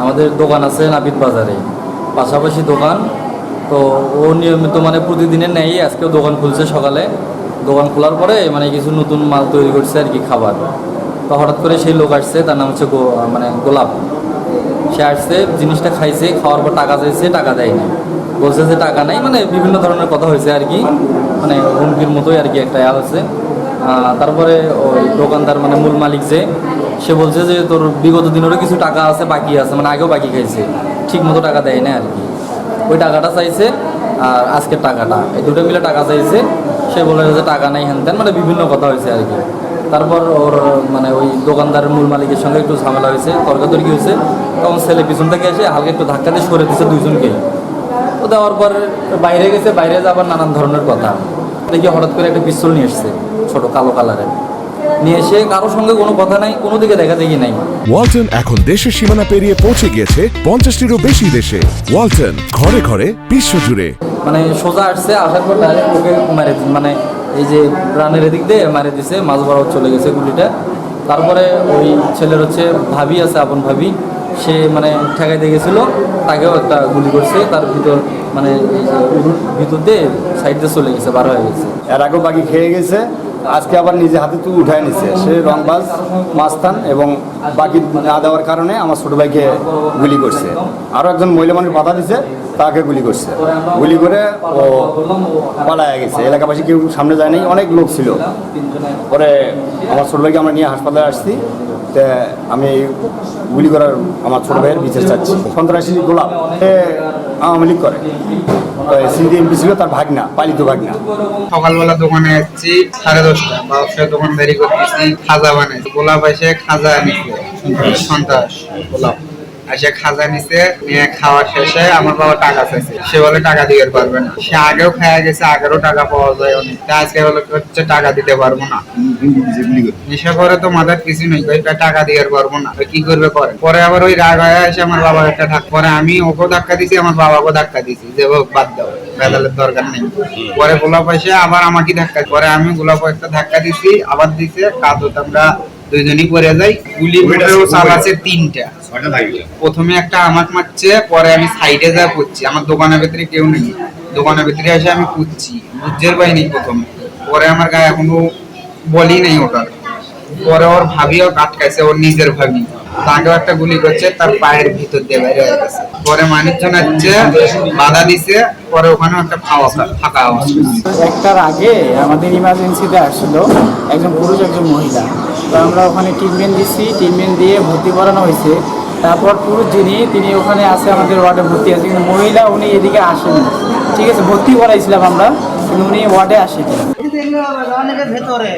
আমাদের দোকান আছে নাপিত বাজারে। পাশাপাশি দোকান, তো ও নিয়মিত মানে প্রতিদিনের নেই, আজকেও দোকান খুলছে সকালে। দোকান খোলার পরে মানে কিছু নতুন মাল তৈরি করছে আর কি, খাবার। তো হঠাৎ করে সেই লোক আসছে, তার নাম হচ্ছে মানে গোলাপ। সে আসছে, জিনিসটা খাইছে, খাওয়ার পর টাকা চাইছে, টাকা দেয়নি। বলছে যে টাকা নাই মানে বিভিন্ন ধরনের কথা হয়েছে আর কি। মানে হুমকির মতোই আর কি একটা ইয়া আহ, তারপরে ওই দোকানদার মানে মূল মালিক যে সে বলছে যে তোর বিগত দিনেরও কিছু টাকা আছে বাকি আছে মানে আগেও বাকি খাইছে। ঠিক মতো টাকা দেয় না আর কি। ওই টাকাটা চাইছে আর আজকের টাকাটা। এই দুটো মিলে টাকা চাইছে। সে বলে যে টাকা নাই হ্যান ত্যান মানে বিভিন্ন কথা হয়েছে আর কি। তারপর ওর মানে ওই দোকানদারের মূল মালিকের সঙ্গে একটু ঝামেলা হয়েছে তর্কাতর্কি হয়েছে। তখন ছেলে পিছন থেকে এসে হালকা একটু ধাক্কা দিয়ে সরে দিচ্ছে দুইজনকে। তো দেওয়ার পর বাইরে গেছে বাইরে যাবার নানান ধরনের কথা। দেখি হঠাৎ করে একটা পিস্তল নিয়ে এসছে ছোট কালো কালারের নিয়ে এসে কারোর সঙ্গে কোনো কথা নাই কোনো দিকে দেখা দেখি নাই। ওয়ালটন এখন দেশের সীমানা পেরিয়ে পৌঁছে গিয়েছে পঞ্চাশটিরও বেশি দেশে। ওয়ালটন ঘরে ঘরে বিশ্বজুড়ে। মানে সোজা আসছে আসার পর ডাইরেক্ট ওকে মারে মানে এই যে প্রাণের এদিক দিয়ে মারে দিছে মাছ বরাবর চলে গেছে গুলিটা। তারপরে ওই ছেলের হচ্ছে ভাবি আছে আপন ভাবি। সে মানে ঠেকাইতে গেছিল, তাকেও একটা গুলি করছে, তার ভিতর মানে ভিতর দিয়ে সাইড দিয়ে চলে গেছে, বার হয়ে গেছে। এর আগেও বাকি খেয়ে গেছে, আজকে আবার নিজে হাতে তুই উঠায় নিছে। সে রংবাজ, মাস্তান এবং বাকি না দেওয়ার কারণে আমার ছোট ভাইকে গুলি করছে। আরও একজন মহিলা মানুষ বাধা দিছে, তাকে গুলি করছে। গুলি করে ও পালায় গেছে। এলাকাবাসী কেউ সামনে যায় নাই, অনেক লোক ছিল। পরে আমার ছোট ভাইকে আমরা নিয়ে হাসপাতালে আসছি। আমি গুলি করার আমার ছোট ভাইয়ের বিচার চাচ্ছি। সন্ত্রাসী গোলাপ আওয়ামী লীগ করে। সিন্ধি এমপি ছিল, তার ভাগনা, পালিত ভাগনা। সকালবেলা দোকানে সাড়ে দশটা। দোকানদারি করতেছি, খাজা বানাইছি গোলাপ এসে খাজা নিছে সন্ত্রাস গোলাপ। এসে খাজা নিছে, নিয়ে খাওয়া শেষে আমার বাবা টাকা চাইছে। সে বলে, টাকা দিতে পারবে না। সে আগেও খাওয়া গেছে, আগেরও টাকা পাওয়া যায় অনেক। আজকে বলে, হচ্ছে টাকা দিতে পারব না। নেশা করে তো মাথার কিছু নেই টাকা দিতে পারব না। কি করবে করে পরে আবার ওই রাগ হয়ে এসে আমার বাবা একটা ধাক্কা পরে আমি ওকেও ধাক্কা দিছি আমার বাবাকেও ধাক্কা দিছি যে বাদ দাও দরকার নেই। পরে গোলাপ এসে আবার আমাকে ধাক্কা পরে আমি গোলাপ একটা ধাক্কা দিছি আবার দিছে কাদত আমরা দুইজনই পরে যাই। গুলি মোটেও চাল আছে তিনটা। প্রথমে একটা আমাকে মারছে পরে আমি সাইডে যা পড়ছি আমার দোকানের ভিতরে কেউ নেই। দোকানের ভিতরে এসে আমি পুচ্ছি বুঝের পাইনি প্রথমে। পরে আমার গায়ে এখনও বলি নেই ওটার পরে ওর ভাবি ভাবিও আটকাইছে ওর নিজের ভাবি। তাকেও একটা গুলি করছে, তার পায়ের ভিতর দিয়ে বাইরে হয়ে গেছে। পরে মানুষজন হচ্ছে বাধা দিছে, পরে ওখানে একটা ফাওয়া ফাঁকা আওয়াজ। একটার আগে আমাদের ইমার্জেন্সিতে আসছিল, একজন পুরুষ, একজন মহিলা। তো আমরা ওখানে ট্রিটমেন্ট দিচ্ছি ট্রিটমেন্ট দিয়ে ভর্তি করানো হয়েছে। তারপর পুরুষ যিনি, তিনি ওখানে আছে আমাদের ওয়ার্ডে ভর্তি আছে। কিন্তু মহিলা উনি এদিকে আসেনি। ঠিক আছে, ভর্তি করাইছিলাম আমরা, কিন্তু উনি ওয়ার্ডে আসেনি। অনেকের ভেতরে।